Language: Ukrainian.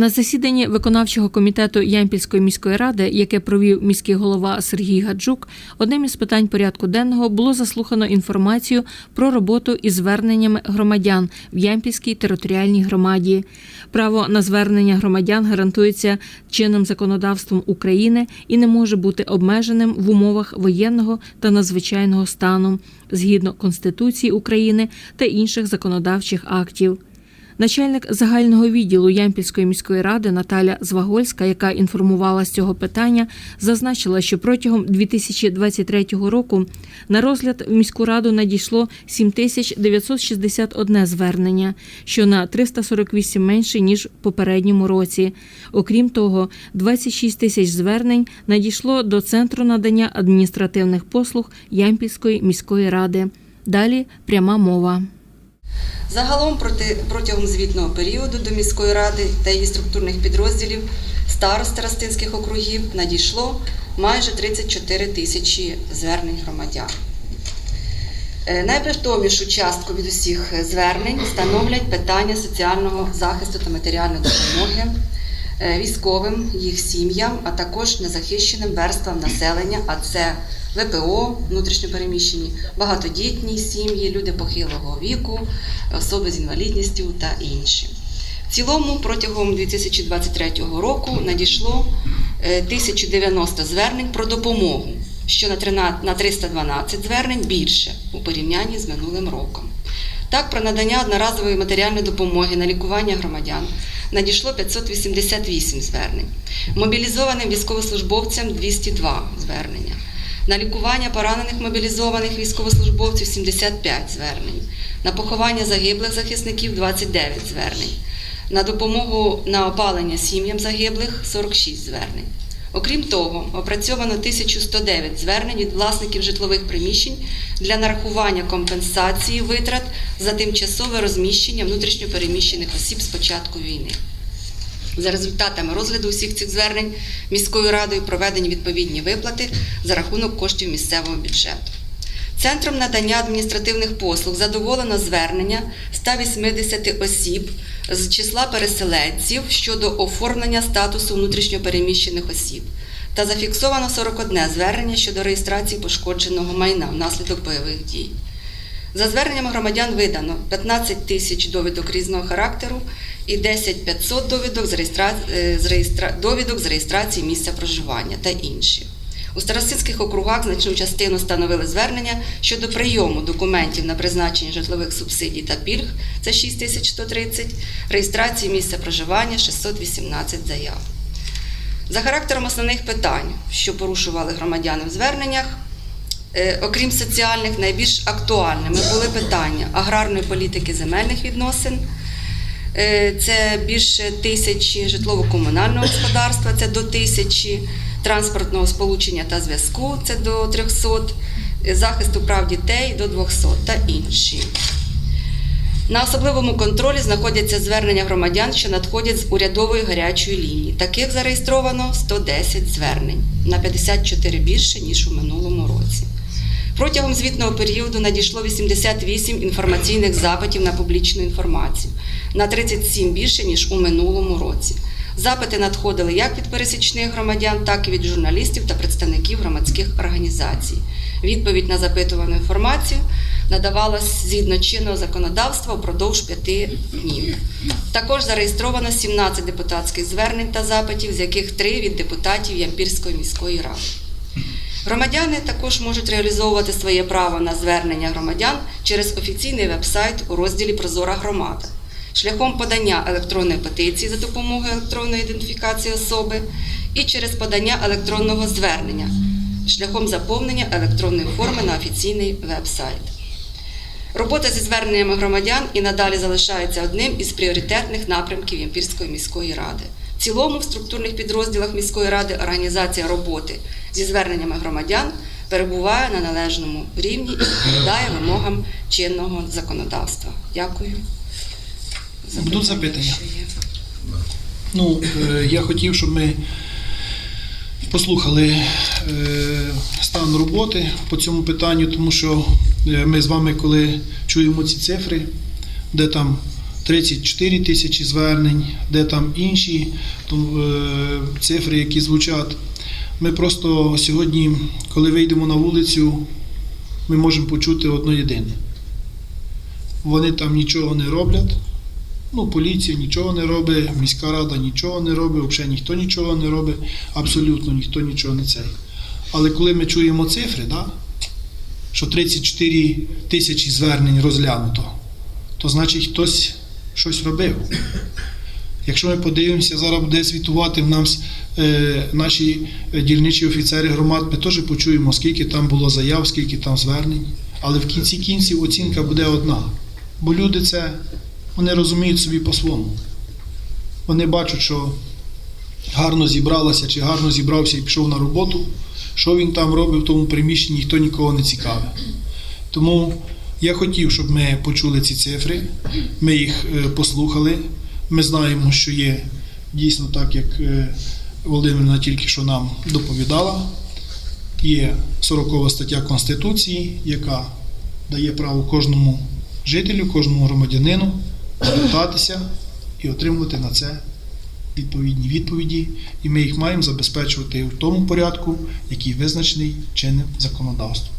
На засіданні виконавчого комітету Ямпільської міської ради, яке провів міський голова Сергій Гаджук, одним із питань порядку денного було заслухано інформацію про роботу із зверненнями громадян в Ямпільській територіальній громаді. Право на звернення громадян гарантується чинним законодавством України і не може бути обмеженим в умовах воєнного та надзвичайного стану згідно Конституції України та інших законодавчих актів. Начальник загального відділу Ямпільської міської ради Наталя Звагольська, яка інформувала з цього питання, зазначила, що протягом 2023 року на розгляд в міську раду надійшло 7961 звернення, що на 348 менше ніж в попередньому році. Окрім того, 26 тисяч звернень надійшло до центру надання адміністративних послуг Ямпільської міської ради. Далі пряма мова. Загалом проти, протягом звітного періоду до міської ради та її структурних підрозділів старост старостинських округів надійшло майже 34 тисячі звернень громадян. Е, Найпритомнішу частку від усіх звернень становлять питання соціального захисту та матеріальної допомоги військовим, їх сім'ям, а також незахищеним верствам населення, а це ВПО, внутрішньопереміщені, багатодітні сім'ї, люди похилого віку, особи з інвалідністю та інші. В цілому протягом 2023 року надійшло е, 1090 звернень про допомогу, що на 312 звернень більше у порівнянні з минулим роком. Так, про надання одноразової матеріальної допомоги на лікування громадян надійшло 588 звернень, мобілізованим військовослужбовцям 202 звернення. На лікування поранених мобілізованих військовослужбовців 75 звернень, на поховання загиблих захисників 29 звернень, на допомогу на опалення сім'ям загиблих 46 звернень. Окрім того, опрацьовано 1109 звернень від власників житлових приміщень для нарахування компенсації витрат за тимчасове розміщення внутрішньопереміщених осіб з початку війни. За результатами розгляду усіх цих звернень міською радою проведені відповідні виплати за рахунок коштів місцевого бюджету. Центром надання адміністративних послуг задоволено звернення 180 осіб з числа переселенців щодо оформлення статусу внутрішньопереміщених осіб та зафіксовано 41 звернення щодо реєстрації пошкодженого майна внаслідок бойових дій. За зверненнями громадян видано 15 тисяч довідок різного характеру і 10 500 довідок з, реєстра... е, довідок з реєстрації місця проживання та інші. У старостинських округах значну частину становили звернення щодо прийому документів на призначення житлових субсидій та пільг це 6130, реєстрації місця проживання 618 заяв. За характером основних питань, що порушували громадяни в зверненнях, Е, Окрім соціальних, найбільш актуальними були питання аграрної політики земельних відносин. Е, Це більше тисячі житлово-комунального господарства, це до тисячі, транспортного сполучення та зв'язку це до 300, е, захисту прав дітей до 200 та інші. На особливому контролі знаходяться звернення громадян, що надходять з урядової гарячої лінії. Таких зареєстровано 110 звернень на 54 більше ніж у минулому році. Протягом звітного періоду надійшло 88 інформаційних запитів на публічну інформацію, на 37 більше ніж у минулому році. Запити надходили як від пересічних громадян, так і від журналістів та представників громадських організацій. Відповідь на запитувану інформацію надавалась згідно чинного законодавства впродовж п'яти днів. Також зареєстровано 17 депутатських звернень та запитів, з яких три від депутатів Ямпірської міської ради. Громадяни також можуть реалізовувати своє право на звернення громадян через офіційний веб-сайт у розділі Прозора громада шляхом подання електронної петиції за допомогою електронної ідентифікації особи і через подання електронного звернення шляхом заповнення електронної форми на офіційний веб-сайт. Робота зі зверненнями громадян і надалі залишається одним із пріоритетних напрямків Ямпірської міської ради. В цілому в структурних підрозділах міської ради організація роботи зі зверненнями громадян перебуває на належному рівні і відповідає вимогам чинного законодавства. Дякую. Будуть запитання? Ну, е, я хотів, щоб ми послухали е, стан роботи по цьому питанню, тому що е, ми з вами, коли чуємо ці цифри, де там 34 тисячі звернень, де там інші цифри, які звучать. Ми просто сьогодні, коли вийдемо на вулицю, ми можемо почути одно єдине. Вони там нічого не роблять. Ну, поліція нічого не робить, міська рада нічого не робить, взагалі ніхто нічого не робить, абсолютно ніхто нічого не цей. Але коли ми чуємо цифри, да, що 34 тисячі звернень розглянуто, то значить хтось щось робив. Якщо ми подивимося, зараз буде звітувати в нас е, наші дільничі офіцери громад, ми теж почуємо, скільки там було заяв, скільки там звернень. Але в кінці кінців оцінка буде одна. Бо люди це вони розуміють собі по-своєму. Вони бачать, що гарно зібралася чи гарно зібрався і пішов на роботу. Що він там робив в тому приміщенні, ніхто нікого не цікавить. Тому я хотів, щоб ми почули ці цифри, ми їх е, послухали. Ми знаємо, що є дійсно так, як е, Володимирівна тільки що нам доповідала. Є 40 стаття Конституції, яка дає право кожному жителю, кожному громадянину звертатися і отримувати на це відповідні відповіді, і ми їх маємо забезпечувати в тому порядку, який визначений чинним законодавством.